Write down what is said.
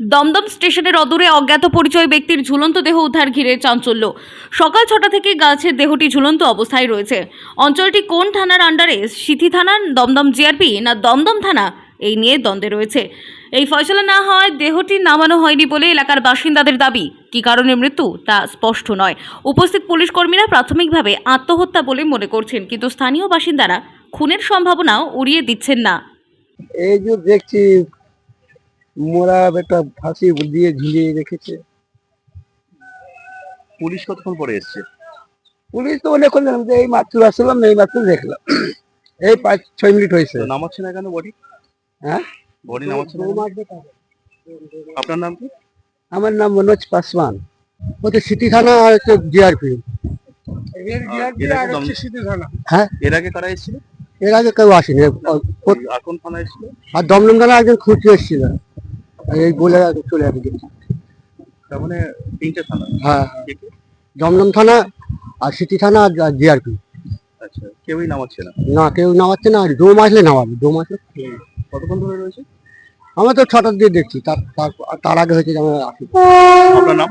দমদম স্টেশনের অদূরে অজ্ঞাত পরিচয় ব্যক্তির ঝুলন্ত দেহ উদ্ধার ঘিরে চাঞ্চল্য। সকাল ছটা থেকে গাছের দেহটি ঝুলন্ত অবস্থায় রয়েছে। অঞ্চলটি কোন থানার আন্ডারে? সিথি থানার? দমদম জিআরপি? না দমদম থানা? এই নিয়ে দ্বন্দ্বে রয়েছে। এই ফয়সলা না হওয়ায় দেহটি নামানো হয়নি বলে এলাকার বাসিন্দাদের দাবি। কী কারণে মৃত্যু? তা স্পষ্ট নয়। উপস্থিত পুলিশ কর্মীরা প্রাথমিকভাবে আত্মহত্যা বলে মনে করছেন, কিন্তু স্থানীয় বাসিন্দারা খুনের সম্ভাবনাও উড়িয়ে দিচ্ছেন না। এই যে দেখছি মোরা একটা ফাঁসি দিয়ে ঝুলিয়ে রেখেছে। পুলিশ কতক্ষণ পরে এসছে? পুলিশ তো অনেকক্ষণ যে এই মাত্র আসলাম এই মাত্র দেখলাম। এই পাঁচ ছয় মিনিট হয়েছে। নামাচ্ছে না কেন বডি? হ্যাঁ? বডি নামাচ্ছে না আপনার নাম কি? আমার নাম মনোজ পাসওয়ান। ও তো সিটি থানা আর হচ্ছে জিআরপি এর আগে দম- হ্যাঁ? এর আগে কারা এসেছিল? এর আগে কেউ আসেনি। আর কোন থানা এসেছিল? আর দমদম থানা একজন খুঁজতে এসেছিল। এই বলে চলে আসবে। তার মানে তিনটে থানা? হ্যাঁ? দমদম থানা আর সিটি থানা আর জিআরপি। আচ্ছা কেউই নামাচ্ছে না? না কেউ নামাচ্ছে না আর ডোম আসলে নামাবে ডোম আসলে কতক্ষণ ধরে রয়েছে? আমরা তো ছটার দিয়ে দেখছি তার তার- তার আগে হয়েছে যে আমরা আসি আপনার নাম?